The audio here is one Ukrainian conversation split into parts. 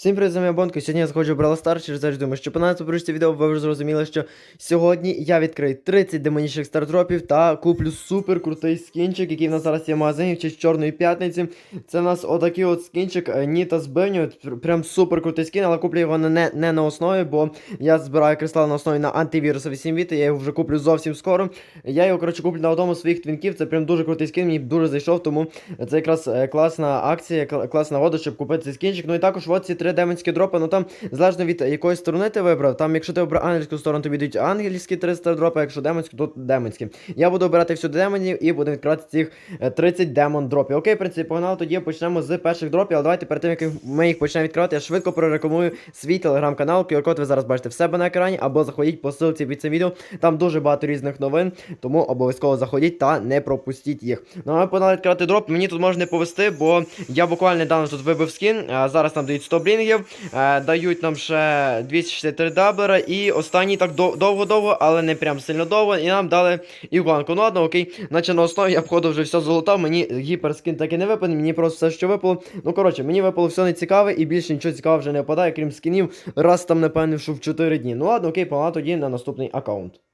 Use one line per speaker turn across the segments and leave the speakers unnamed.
Всім привіт, з вами Бонко. Сьогодні я заходжу в Brawl Stars через ж думаю, що по нас це відео ви вже зрозуміли, що сьогодні я відкрию 30 демонічних стардропів та куплю супер крутий скінчик, який в нас зараз є в магазині в честь Чорної п'ятниці. Це в нас отакий от скінчик е, Ніта з Беню. Прям супер крутий скін, але куплю його не, не на основі, бо я збираю кристал на основі на антивіруса 8 біт, я його вже куплю зовсім скоро. Я його, коротше, куплю на одному з своїх твінків. Це прям дуже крутий скін, мені дуже зайшов, тому це якраз е, класна акція, класна вода, щоб купити цей скінчик. Ну і також от ці три демонські дропи, ну там залежно від якої сторони ти вибрав. Там, якщо ти обрав ангельську сторону, тобі йдуть ангельські 300 дропи, якщо демонську, то демонські. Я буду обирати всюди демонів і буду відкривати цих е, 30 демон дропів. Окей, в принципі, погнали, тоді почнемо з перших дропів, але давайте перед тим, як ми їх почнемо відкривати, я швидко прорекламую свій телеграм-канал, QR-код ви зараз бачите в себе на екрані, або заходіть по ссылці під цим відео. Там дуже багато різних новин, тому обов'язково заходіть та не пропустіть їх. Ну а ми погнали відкривати дроп. Мені тут може не повести, бо я буквально недавно тут вибив скін. А зараз нам дають 100 блінгів, е, дають нам ще 263 даблера, і останній так довго-довго, але не прям сильно довго. І нам дали ігуанку. Ну ладно, окей. Наче на основі я походу вже все золотав. Мені гіперскін так і не випаде, мені просто все, що випало. Ну коротше, мені випало все не цікаве і більше нічого цікавого вже не випадає, крім скінів. Раз там, напевне, що в 4 дні. Ну ладно, окей, погнали тоді на наступний аккаунт.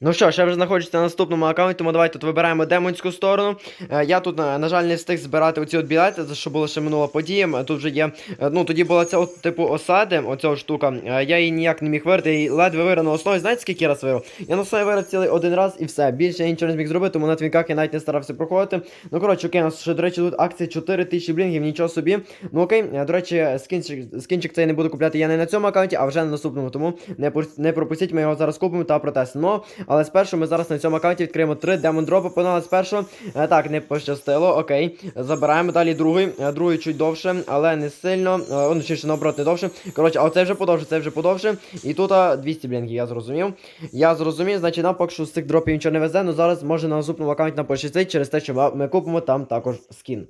Ну що я вже знаходжуся на наступному аккаунті, тому давайте тут вибираємо демонську сторону. Е, я тут, на, жаль, не встиг збирати оці от білети, за що було ще минула подія. Тут вже є. е, Ну, тоді була ця от, типу осади, оця штука. Е, Я її ніяк не міг вирити, і ледве вирив на основі. Знаєте, скільки раз вирив? Я на основі вирив цілий один раз і все. Більше я нічого не зміг зробити, тому на твінках я навіть не старався проходити. Ну, коротше, окей, у нас ще, до речі, тут акція 4 тисячі блінгів, нічого собі. Ну окей, до речі, скінчик, скінчик цей не буду купляти я не на цьому аккаунті, а вже на наступному. Тому не, не пропустіть, ми його зараз купимо та протестимо. Але спершу ми зараз на цьому аккаунті відкриємо три демон дропи. Погнали спершу. Е, так, не пощастило. Окей. Забираємо далі другий. Е, другий чуть довше, але не сильно. Е, Он ще ще наоборот не довше. Коротше, а оце вже подовше, це вже подовше. І тут а, 200 блінків, я зрозумів. Я зрозумів, значить нам поки що з цих дропів нічого не везе, але зараз може на наступному аккаунті нам пощастить через те, що ми купимо там також скін.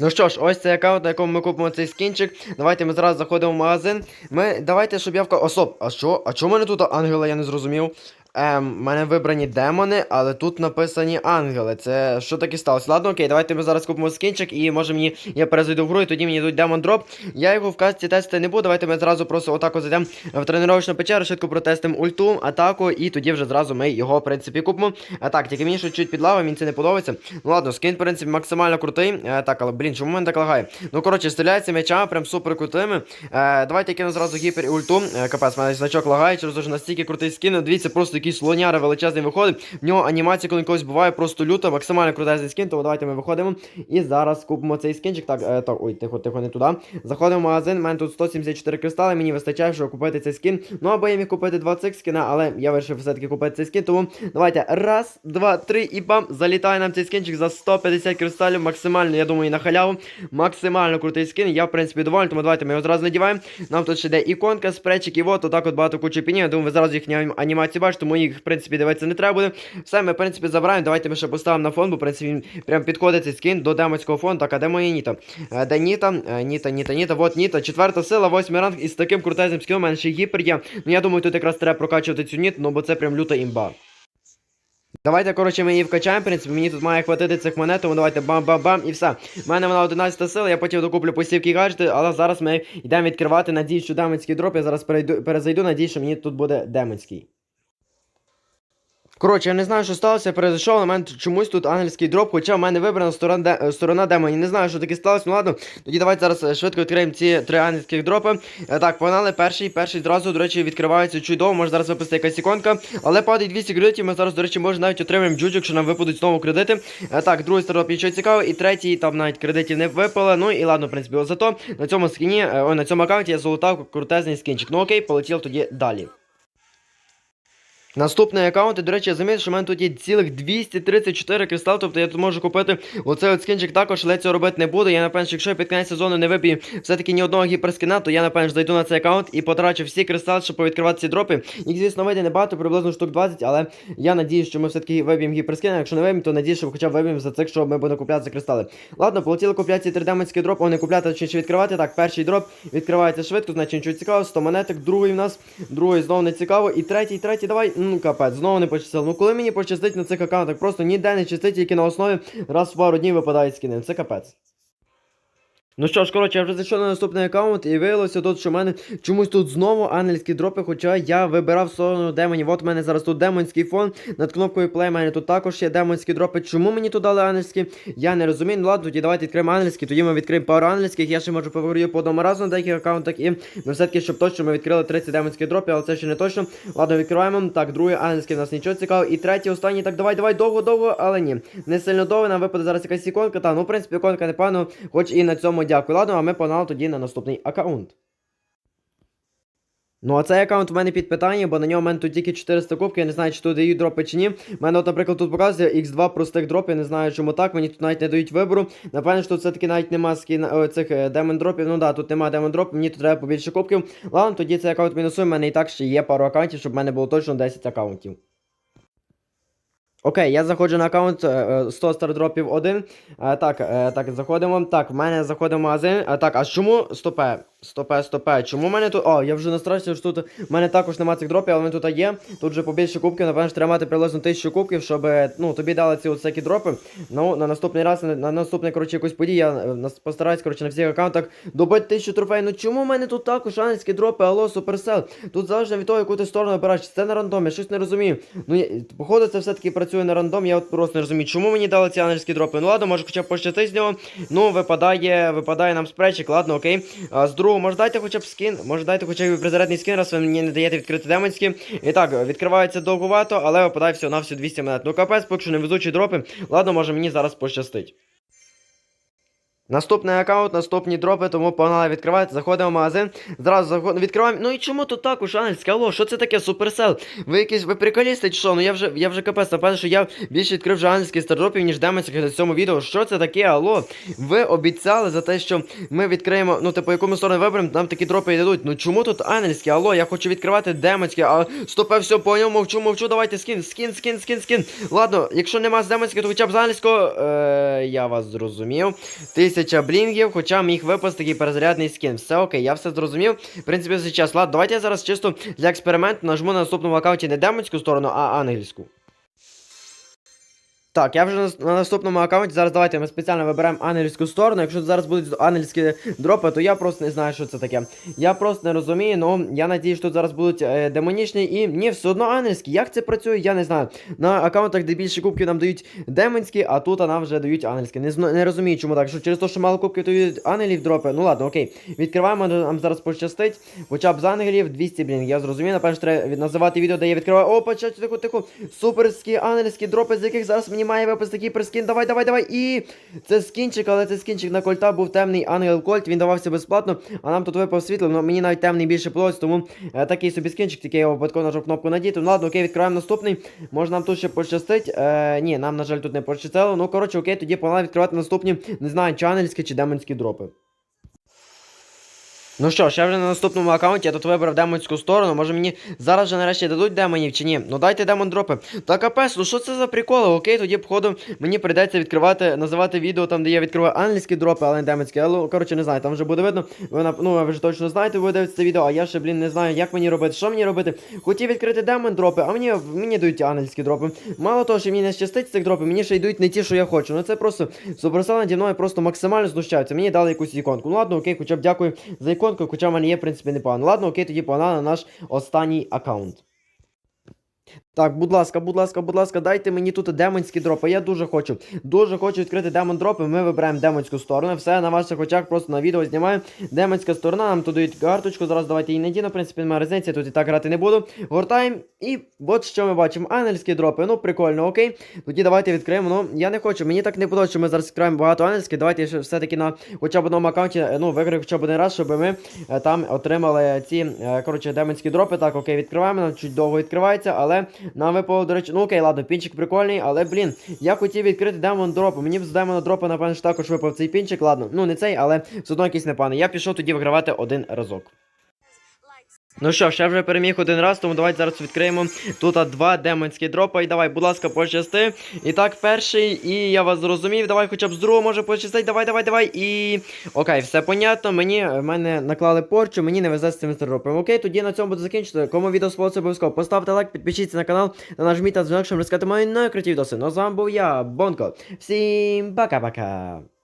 Ну що ж, ось цей аккаунт, на якому ми купимо цей скінчик. Давайте ми зараз заходимо в магазин. Ми давайте, щоб я вка. Особ, а що? А чому мене тут ангела, я не зрозумів. Ем, мене вибрані демони, але тут написані ангели. Це що таке сталося? Ладно, окей, давайте ми зараз купимо скінчик і може мені я перезайду в гру, і тоді мені йдуть демон дроп. Я його в касті тестити не буду. Давайте ми зразу просто отако зайдемо в тренувальну печеру, швидко протестимо ульту, атаку, і тоді вже зразу ми його, в принципі, купимо. А так, тільки мені що чуть під лавою, мені це не подобається. Ну ладно, скін, в принципі, максимально крутий. Е, так, але блін, чому мене так лагає? Ну коротше, стріляється м'ячами, прям супер крутими. Е, давайте кину зразу гіпер і ульту. Е, капець, мене значок лагає, через настільки крутий скін. Ну, Дивіться, просто якийсь слоняра величезний виходить. В нього анімація, коли когось буває, просто люта, максимально крутезний скін. Тому давайте ми виходимо. І зараз купимо цей скінчик. Так, е, так, ой, тихо, тихо, не туди. Заходимо в магазин, у мене тут 174 кристали, мені вистачає, щоб купити цей скін. Ну або я міг купити два цих скіна, але я вирішив все-таки купити цей скін. Тому давайте раз, два, три і бам! Залітає нам цей скінчик за 150 кристалів. Максимально, я думаю, на халяву. Максимально крутий скін. Я, в принципі, доволен, тому давайте ми його зразу надіваємо. Нам тут ще йде іконка, спречик, і от отак от багато кучу пінів. Я думаю, ви зразу їхні анім- анімації бачите, тому їх, в принципі, дивитися не треба буде. Все, ми, в принципі, забираємо. Давайте ми ще поставимо на фон, бо, в принципі, він прям підходить цей скін до демоцького фону. Так, а де моя Ніта? Е, Де Ніта? Е, Ніта, Ніта, Ніта. Вот Ніта. Четверта сила, восьмий ранг. І з таким крутезним скіном, мене ще гіпер є. Ну, я думаю, тут якраз треба прокачувати цю Ніту, ну, бо це прям люта імба. Давайте, коротше, ми її вкачаємо, в принципі, мені тут має хватити цих монет, тому давайте бам-бам-бам і все. У мене вона 11 сила, я потім докуплю посівки і гаджети, але зараз ми йдемо відкривати, надіюсь, що демонський дроп, я зараз перезайду, надіюсь, що мені тут буде демонський. Коротше, я не знаю, що сталося, я перезайшов, на мене чомусь тут ангельський дроп, хоча в мене вибрана сторона, де, е, сторона демонів. Не знаю, що таке сталося, ну ладно. Тоді давайте зараз е, швидко відкриємо ці три ангельських дропи. Е, Так, погнали, перший, перший зразу, до речі, відкривається чудово, може зараз випустити якась іконка. Але падає 200 кредитів, ми зараз, до речі, може навіть отримаємо джуджик, що нам випадуть знову кредити. Так, другий стартап нічого цікавого, і третій, там навіть кредитів не випало. Ну і ладно, в принципі, зато на цьому скіні, ой, на цьому аккаунті я золотав крутезний скінчик. Ну окей, полетів тоді далі. Наступний аккаунт, і, до речі, я замітив, що в мене тут є цілих 234 кристал, тобто я тут можу купити оцей от скінчик також, але цього робити не буду. Я напевно, що якщо я під кінець сезону не вибію все-таки ні одного гіперскіна, то я напевно зайду на цей аккаунт і потрачу всі кристали, щоб повідкривати ці дропи. Їх, звісно, вийде небагато, приблизно штук 20, але я надіюсь, що ми все-таки виб'ємо гіперскін, а якщо не виб'ємо, то надіюсь, що хоча б виб'ємо за цих, що ми будемо купляти за кристали. Ладно, полетіли купляти ці 3 демонські дропи, вони купляти чи, чи відкривати. Так, перший дроп відкривається швидко, значить нічого цікавого, 100 монеток, другий в нас, другий знову не цікаво, і третій, третій, давай, ну капець, знову не пощастило. Ну коли мені пощастить на цих аккаунтах, просто ніде не чистить, тільки на основі раз в пару днів випадають скини. Це капець. Ну що ж, коротше, я вже зайшов на наступний аккаунт і виявилося тут, що в мене чомусь тут знову ангельські дропи, хоча я вибирав сторону демонів. От в мене зараз тут демонський фон. Над кнопкою play в мене тут також є демонські дропи. Чому мені тут дали ангельські? Я не розумію. Ну ладно, тоді давайте відкриємо ангельські, тоді ми відкриємо пару ангельських. Я ще можу поговорю по одному разу на деяких аккаунтах. І ми все-таки, щоб точно ми відкрили 30 демонських дропів, але це ще не точно. Ладно, відкриваємо. Так, другий ангельський у нас нічого цікавого. І третій, останній. Так, давай, давай, довго-довго, але ні. Не сильно довго, нам випаде зараз якась іконка. Та, ну, в принципі, іконка непогано, хоч і на цьому дякую. Ладно, а ми погнали тоді на наступний аккаунт. Ну, а цей аккаунт в мене під питанням, бо на ньому в мене тут тільки 400 кубків, я не знаю, чи тут дають дропи чи ні. У мене, от, наприклад, тут показує X2 простих дропів, я не знаю, чому так, мені тут навіть не дають вибору. Напевно, що тут все-таки навіть нема скін цих е, демон дропів. Ну да, тут нема демон дропів, мені тут треба побільше кубків. Ладно, тоді цей аккаунт мінусує, в мене і так ще є пару аккаунтів, щоб в мене було точно 10 аккаунтів. Окей, я заходжу на аккаунт е, е, 100 стардропів 1. Е, Так, е, так, заходимо. Так, в мене заходимо магазин. Е, Так, а чому стопе? Стопе, стопе. Чому в мене тут. О, я вже настрашився, що тут в мене також немає цих дропів, але вони тут є. Тут вже побільше кубків, напевно, треба мати приблизно 1000 кубків, щоб е, ну, тобі дали ці всякі дропи. Ну, на наступний раз, на, на наступний, коротше, якусь подію, я е, постараюсь, коротше, на всіх аккаунтах добити 1000 трофей. Ну чому в мене тут також ангельські дропи? Алло, суперсел. Тут залежно від того, яку ти сторону обираєш. Це на рандом, я щось не розумію. Ну, я, походу, це все-таки працює на рандом, я от просто не розумію, чому мені дали ці ангельські дропи. Ну ладно, може хоча б пощастить з нього. Ну, випадає, випадає нам спречик, ладно, окей. А з другого, може дайте хоча б скін, може дайте хоча б призарядний скін, раз ви мені не даєте відкрити демонські. І так, відкривається довгувато, але випадає всього на всю 200 монет. Ну капець, поки що не везучі дропи. Ладно, може мені зараз пощастить. Наступний аккаунт, наступні дропи, тому погнали відкривати, заходимо в магазин, зразу заходимо, відкриваємо. Ну і чому тут також ангельське? Алло, що це таке суперсел? Ви якісь ви приколісти чи що? Ну я вже я вже капець, напевно, що я більше відкрив вже ангельських стардропів, ніж демонських на цьому відео. Що це таке? Алло? Ви обіцяли за те, що ми відкриємо, ну типу, яку ми сторону виберемо, нам такі дропи і дадуть. Ну чому тут ангельські? Алло, я хочу відкривати демонські, а стопе, все, поняв, мовчу, мовчу, давайте скін, скін, скін, скін, скін. Ладно, якщо нема з демонських, то хоча б з ангельського, е, я вас зрозумів. Тисяча блінгів, хоча міг випасти такий перезарядний скін. Все окей, я все зрозумів. В принципі, все час. Ладно, давайте я зараз чисто для експерименту нажму на наступному аккаунті не демонську сторону, а ангельську. Так, я вже на, на наступному аккаунті. Зараз давайте ми спеціально виберемо ангельську сторону. Якщо зараз будуть ангельські дропи, то я просто не знаю, що це таке. Я просто не розумію, ну я надію, що тут зараз будуть е, демонічні і ні, все одно ангельські. Як це працює, я не знаю. На аккаунтах, де більше кубків нам дають демонські, а тут нам вже дають ангельські. Не, не розумію, чому так. Що через те, що мало кубків то дають ангелів дропи. Ну ладно, окей. Відкриваємо, нам зараз пощастить. Хоча б з ангелів 200, блін. Я зрозумів, напевно, треба називати відео, де я відкриваю. О, почать, тихо, тихо. Суперські ангельські дропи, з яких зараз мені має випуск такий прискін. Давай, давай, давай. І це скінчик, але це скінчик на кольта був темний ангел Кольт. Він давався безплатно, а нам тут випав світло. Ну мені навіть темний більше подобається, тому е, такий собі скінчик, тільки я випадково нажав кнопку надіти. Ну ладно, окей, відкриваємо наступний. Може нам тут ще пощастить. Е, ні, нам, на жаль, тут не пощастило. Ну, коротше, окей, тоді погнали відкривати наступні, не знаю, чанельські чи демонські дропи. Ну що ж, я вже на наступному аккаунті, я тут вибрав демонську сторону. Може мені зараз же нарешті дадуть демонів чи ні? Ну дайте демон дропи. Та капець, ну що це за приколи? Окей, тоді походу мені прийдеться відкривати, називати відео там, де я відкриваю англійські дропи, але не демонські. Але, ну, коротше, не знаю, там вже буде видно. Ви, ну, ви вже точно знаєте, ви дивитесь це відео, а я ще, блін, не знаю, як мені робити, що мені робити. Хотів відкрити демон дропи, а мені, мені дають ангельські дропи. Мало того, що мені не щастить цих дропів, мені ще йдуть не ті, що я хочу. Ну це просто Суперсел наді мною просто максимально знущаються. Мені дали якусь іконку. Ну ладно, окей, хоча б дякую за іконку, хоча в мене є, в принципі, непогано. Ладно, окей, тоді погнали на наш останній аккаунт. Так, будь ласка, будь ласка, будь ласка, дайте мені тут демонські дропи. Я дуже хочу. Дуже хочу відкрити демон дропи. Ми вибираємо демонську сторону. Все на ваших очах, просто на відео знімаю. Демонська сторона, нам тут дають карточку. Зараз давайте її надіну. В принципі, немає різниці, тут і так грати не буду. Гортаємо. І от що ми бачимо. Ангельські дропи. Ну, прикольно, окей. Тоді давайте відкриємо. Ну, я не хочу. Мені так не подобається, що ми зараз відкриваємо багато ангельських. Давайте все-таки на хоча б одному аккаунті, ну, виграю хоча б один раз, щоб ми е, там отримали ці, е, коротше, демонські дропи. Так, окей, відкриваємо. Нам чуть довго відкривається, але нам випало, до речі, ну окей, ладно, пінчик прикольний, але блін, я хотів відкрити демон дропу. Мені б з демона дропа, напевно, також випав цей пінчик, ладно. Ну не цей, але все одно якийсь непоганий. Я пішов тоді вигравати один разок. Ну що, ще вже переміг один раз, тому давайте зараз відкриємо тут два демонські дропа. І давай, будь ласка, пощасти. І так, перший, і я вас зрозумів. Давай хоча б з другого може пощастить. Давай, давай, давай. І. Окей, все понятно. Мені в мене наклали порчу, мені не везе з цим дропом. Окей, тоді на цьому буду закінчити. Кому відео сподобалося обов'язково. Поставте лайк, підпишіться на канал та нажміть на дзвінок, щоб розказати мої найкруті відоси. Ну з вами був я, Бонко. Всім пока-пока.